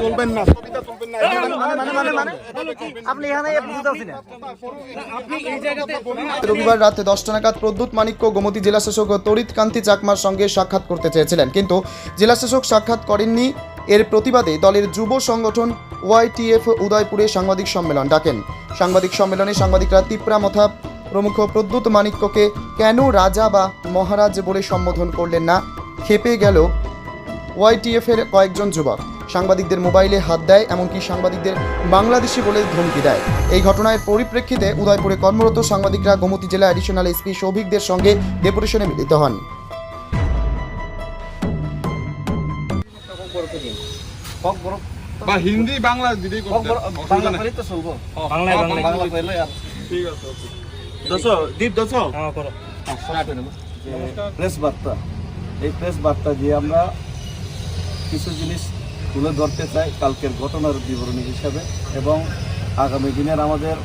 চলবেন না। মানে মানে মানে মানে রবিবার রাতে দশটা নাগাদ প্রদ্যুৎ মানিক্য গোমতী জেলাশাসক তরিত কান্তি চাকমার সঙ্গে সাক্ষাৎ করতে চেয়েছিলেন। কিন্তু জেলাশাসক সাক্ষাৎ করেননি। এর প্রতিবাদে দলের যুব সংগঠন ওয়াইটিএফ উদয়পুরে সাংবাদিক সম্মেলন ডাকেন। সাংবাদিক সম্মেলনে সাংবাদিকরা তিপ্রা মথা প্রমুখ প্রদ্যুৎ মানিক্যকে কেন রাজা বা মহারাজ বলে সম্বোধন করলেন না? খেপে গেল ওয়াইটিএফ এর কয়েকজন যুবক। সাংবাদিকদের মোবাইলে হাত দেয় এমনকি সাংবাদিকদের বাংলাদেশি বলে ধমকি দেয়। এই ঘটনার পরিপ্রেক্ষিতে উদয়পুরে কর্মরত সাংবাদিকরা গোমতী জেলা অ্যাডিশনাল এসপি সৌভিকদের সঙ্গে ডেপুটেশনে মিলিত হন। বা হিন্দি বাংলা বাংলায় বাংলায় ঠিক আছে. দশো দীপ দশো হ্যাঁ প্রেস বার্তা এই প্রেস বার্তা দিয়ে আমরা কিছু জিনিস তুলে ধরতে চাই কালকের ঘটনার বিবরণী হিসাবে এবং আগামী দিনের আমাদের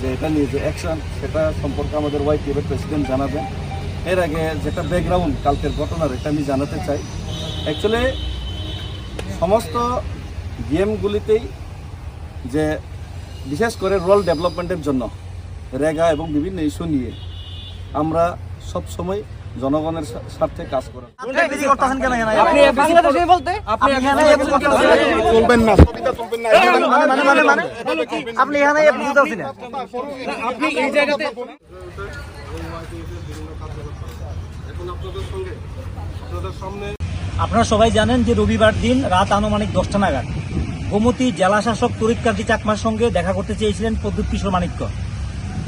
যে এটা নিয়ে যে অ্যাকশন সেটা সম্পর্কে আমাদের ওয়াইটিএফের প্রেসিডেন্ট জানাবেন। এর আগে যেটা ব্যাকগ্রাউন্ড কালকের ঘটনার এটা আমি জানাতে চাই। অ্যাকচুয়ালি সমস্ত গেমগুলিতেই যে বিশেষ করে রোল ডেভেলপমেন্টের জন্য রেগা এবং বিভিন্ন ইস্যু নিয়ে আমরা সব সময় জনগণের স্বা- স্বার্থে কাজ মানে মানে মানে আপনি এখানে এ বুঝতে পারছি না আপনি এই জায়গাতে আপনারা সবাই জানেন যে রবিবার দিন রাত আনুমানিক দশটা নাগাদ গোমতী জেলা শাসক তরিৎকান্তি চাকমার সঙ্গে দেখা করতে চেয়েছিলেন প্রদ্যুৎ কিশোর মানিক্য।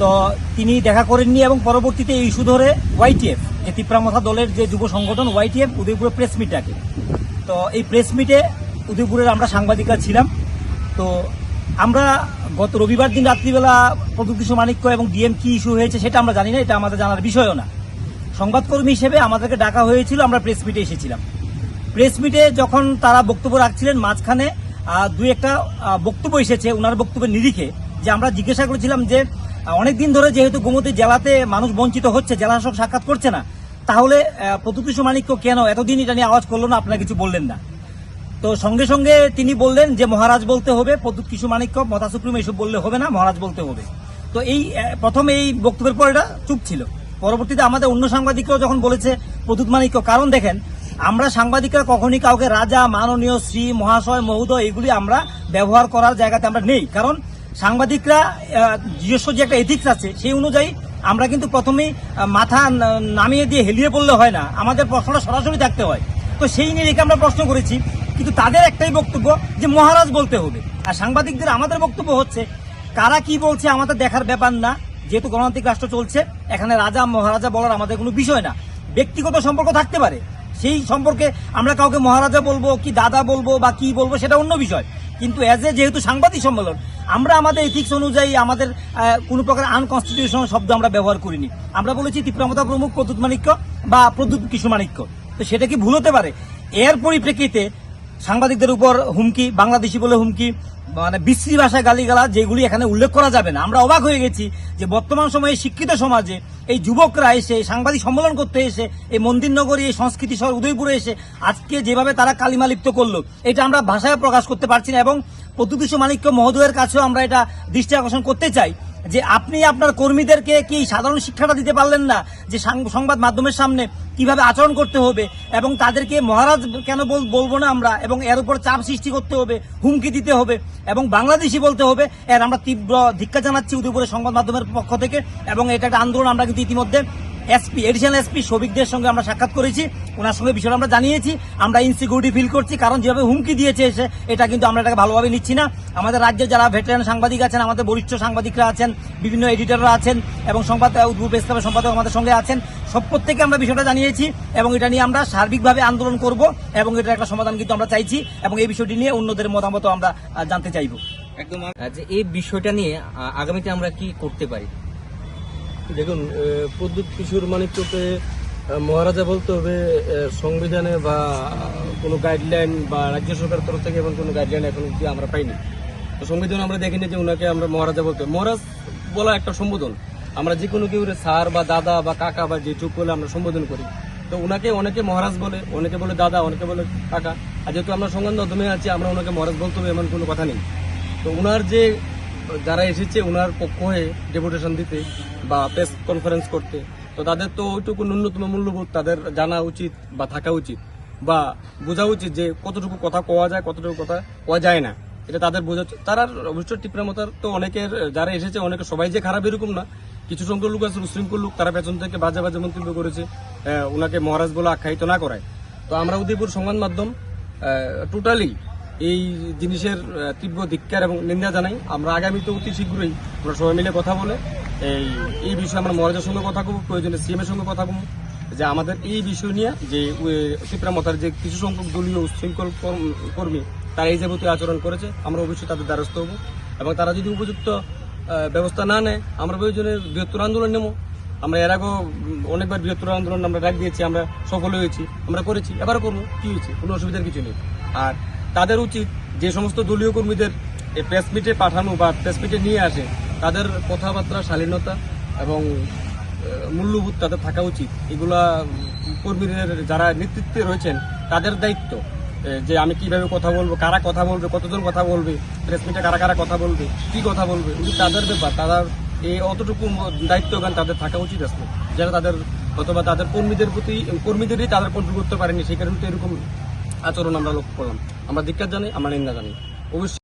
তো তিনি দেখা করেননি এবং পরবর্তীতে এই ইস্যু ধরে ওয়াইটিএফ যে তিপ্রামথা দলের যে যুব সংগঠন ওয়াইটিএফ উদয়পুরে প্রেস মিট ডাকে। তো এই প্রেস মিটে উদয়পুরের আমরা সাংবাদিকরা ছিলাম। তো আমরা গত রবিবার দিন রাত্রিবেলা প্রদ্যুৎ কিশোর মানিক্য এবং ডিএম কি ইস্যু হয়েছে সেটা আমরা জানি না, এটা আমাদের জানার বিষয়ও না। সংবাদকর্মী হিসেবে আমাদেরকে ডাকা হয়েছিল, আমরা প্রেস মিটে এসেছিলাম। প্রেস মিটে যখন তারা বক্তব্য রাখছিলেন, মাঝখানে দুই একটা বক্তব্য এসেছে ওনার বক্তব্যের নিরিখে, যে আমরা জিজ্ঞাসা করেছিলাম যে অনেক দিন ধরে যেহেতু গোমতী জেলাতে মানুষ বঞ্চিত হচ্ছে জেলা শাসক সাক্ষাৎ করছে না, তাহলে প্রতুকিশু মানিক্য কেন এতদিন এটা নিয়ে আওয়াজ করল না, আপনারা কিছু বললেন না? তো সঙ্গে সঙ্গে তিনি বললেন যে, মহারাজ বলতে হবে প্রদ্যুৎ কিশু মানিক্য মতা সুপ্রিম এসব বললে হবে না, মহারাজ বলতে হবে। তো এই প্রথম এই বক্তব্যের পর এটা চুপ ছিল। পরবর্তীতে আমাদের অন্য সাংবাদিকরাও যখন বলেছে প্রদ্যুৎ মানিক্য কারণ দেখেন, আমরা সাংবাদিকরা কখনই কাউকে রাজা, মাননীয়, শ্রী, মহাশয়, মহোদয়, এগুলি আমরা ব্যবহার করার জায়গাতে আমরা নেই। কারণ সাংবাদিকরা নিজস্ব যে একটা এথিক্স আছে, সেই অনুযায়ী আমরা কিন্তু প্রথমেই মাথা নামিয়ে দিয়ে হেলিয়ে পড়লে হয় না। আমাদের প্রশ্নটা সরাসরি থাকতে হয়। তো সেই নিয়ে রেখে আমরা প্রশ্ন করেছি। কিন্তু তাদের একটাই বক্তব্য যে মহারাজ বলতে হবে। আর সাংবাদিকদের আমাদের বক্তব্য হচ্ছে, কারা কি বলছে আমাদের দেখার ব্যাপার না। যেহেতু গণতান্ত্রিক রাষ্ট্র চলছে, এখানে রাজা, মহারাজা বলার আমাদের কোনো বিষয় না। ব্যক্তিগত সম্পর্ক থাকতে পারে। সেই সম্পর্কে আমরা কাউকে মহারাজা বলব, কি দাদা বলব বা কি বলব, সেটা অন্য বিষয়। কিন্তু অ্যাজ এ যেহেতু সাংবাদিক সম্মেলন আমরা আমাদের এথিক্স অনুযায়ী আমাদের কোনো প্রকার আনকনস্টিটিউশনাল শব্দ আমরা ব্যবহার করিনি। আমরা বলেছি তীব্রমতা প্রমুখ প্রদ্যুৎ মানিক্য বা প্রদ্যুৎ কিশোর মানিক্য তো সেটা কি ভুল হতে পারে? এর পরিপ্রেক্ষিতে সাংবাদিকদের উপর হুমকি, বাংলাদেশি বলে হুমকি মানে বিশ্রী ভাষায় গালিগালা যেগুলি এখানে উল্লেখ করা যাবে না। আমরা অবাক হয়ে গেছি যে বর্তমান সময়ে শিক্ষিত সমাজে এই যুবকরা এসে, সাংবাদিক সম্মেলন করতে এসে, এই মন্দির নগরী এই সংস্কৃতি শহর, উদয়পুরে এসে, আজকে যেভাবে তারা কালিমা লিপ্ত করল, এটা আমরা ভাষায় প্রকাশ করতে পারছি না এবং প্রদ্যুৎ মানিক্য মহোদয়ের কাছেও আমরা এটা দৃষ্টি আকর্ষণ করতে চাই যে আপনি আপনার কর্মীদেরকে কি সাধারণ শিক্ষাটা দিতে পারলেন না? যে সংবাদ মাধ্যমের সামনে কীভাবে আচরণ করতে হবে এবং তাদেরকে মহারাজ কেন বল- বলব না আমরা? এবং এর উপর চাপ সৃষ্টি করতে হবে, হুমকি দিতে হবে এবং বাংলাদেশি বলতে হবে। এর আমরা তীব্র ধিক্ষা জানাচ্ছি উদয়পুরের সংবাদ মাধ্যমের পক্ষ থেকে এবং এটা একটা আন্দোলন আমরা কিন্তু ইতিমধ্যে এসপি এডিশনাল এসপি শোভিকদের সঙ্গে আমরা সাক্ষাৎ করেছি। ওনার সঙ্গে বিষয়টা আমরা জানিয়েছি। আমরা ইনসিকিউরিটি ফিল করছি, কারণ যেভাবে হুমকি দিয়েছে এসে এটা কিন্তু আমরা এটাকে ভালোভাবে নিচ্ছি না। আমাদের রাজ্যে যারা ভেটারান সাংবাদিক আছেন, আমাদের বরিষ্ঠ সাংবাদিকরা আছেন, বিভিন্ন এডিটররা আছেন, এবং সংবাদ উদ্ভব ইসলামের সম্পাদক আমাদের সঙ্গে আছেন, সব প্রত্যেকে আমরা বিষয়টা জানিয়েছি, এবং এটা নিয়ে আমরা সার্বিকভাবে আন্দোলন করব, এবং এটার একটা সমাধান কিন্তু আমরা চাইছি, এবং এই বিষয়টি নিয়ে অন্যদের মতামত আমরা জানতে চাইব। একদম। যে এই বিষয়টা নিয়ে আগামীতে আমরা কি করতে পারি? দেখুন প্রদ্যুৎ কিশোর মানিক্যকে মহারাজা বলতে হবে সংবিধানে বা, কোনো গাইডলাইন বা রাজ্য সরকারের তরফ থেকে এমন কোনো গাইডলাইন এখন অব্দি আমরা পাইনি। তো সংবিধান আমরা দেখিনি যে ওনাকে আমরা মহারাজা বলতে। মহারাজ বলা একটা সম্বোধন। আমরা যে কোনো কেউ স্যার বা দাদা বা কাকা বা জেঠু বলে আমরা সম্বোধন করি। তো ওনাকে অনেকে মহারাজ বলে, অনেকে বলে দাদা, অনেকে বলে কাকা। আর যেহেতু আমরা সংবাদ মাধ্যমে আছি, আমরা ওনাকে মহারাজ বলতে হবে এমন কোনো কথা নেই। তো ওনার যে যারা এসেছে ওনার পক্ষ হয়ে ডেপুটেশন দিতে বা প্রেস কনফারেন্স করতে, তো তাদের তো ওইটুকু ন্যূনতম মূল্যবোধ তাদের জানা উচিত বা থাকা উচিত বা বোঝা উচিত যে কতটুকু কথা কোয়া যায়, কতটুকু কথা কোয়া যায় না এটা তাদের বোঝা উচিত। তারা অবশ্য টিপ্রামতার তো অনেকের, যারা এসেছে অনেকে সবাই যে খারাপ এরকম না, কিছু সংখ্যক লোক আছে, উশৃঙ্খল লোক, তারা পেছন থেকে বাজে বাজে মন্তব্য করেছে ওনাকে মহারাজ বলে আখ্যায়িত না করায় তো আমরা উদয়পুর সংবাদ মাধ্যম টোটালি এই জিনিসের তীব্র ধিক্কার এবং নিন্দা জানাই। আমরা আগামীতে অতি শীঘ্রই আমরা সবাই মিলে কথা বলে। এই এই বিষয়ে আমরা মহারাজের সঙ্গে কথা বলব প্রয়োজনে সিএম এর সঙ্গে কথা বলব যে আমাদের এই বিষয় নিয়ে যে তীব্রামতার যে কিছু সংখ্যক দলীয় উশৃঙ্খল কর্ম- তারা এই যাবতীয় আচরণ করেছে। আমরা অবশ্যই তাদের দ্বারস্থ হব। এবং তারা যদি উপযুক্ত ব্যবস্থা না নেয়, আমরা প্রয়োজনে বৃহত্তর আন্দোলন নেব। আমরা এর আগেও অনেকবার বৃহত্তর আন্দোলন আমরা ডাক দিয়েছি, আমরা সফল হয়েছি, আমরা করেছি, এবারও করব, কি হয়েছে? কোনো অসুবিধার কিছু নেই। আর তাদের উচিত যে সমস্ত দলীয় কর্মীদের প্রেস মিটে পাঠানো বা প্রেস মিটে নিয়ে আসে, তাদের কথাবার্তা, শালীনতা এবং মূল্যবোধ তাদের থাকা উচিত। এগুলা কর্মীদের যারা নেতৃত্বে রয়েছেন, তাদের দায়িত্ব যে আমি কীভাবে কথা বলব, কারা কথা বলবে, কতজন কথা বলবে প্রেস মিটে কারা কারা কথা বলবে, কি কথা বলবে তাদের ব্যাপার। তারা এই অতটুকু দায়িত্বজ্ঞান তাদের থাকা উচিত আছে যারা তাদের, অথবা তাদের কর্মীদের প্রতি, কর্মীদেরই তাদের কন্ট্রোল করতে পারেনি, সেই কারণে তো এরকম আচরণ আমরা লক্ষ্য করলাম আমরা দিকার জানি আমরা নিন্দা জানি। অবশ্যই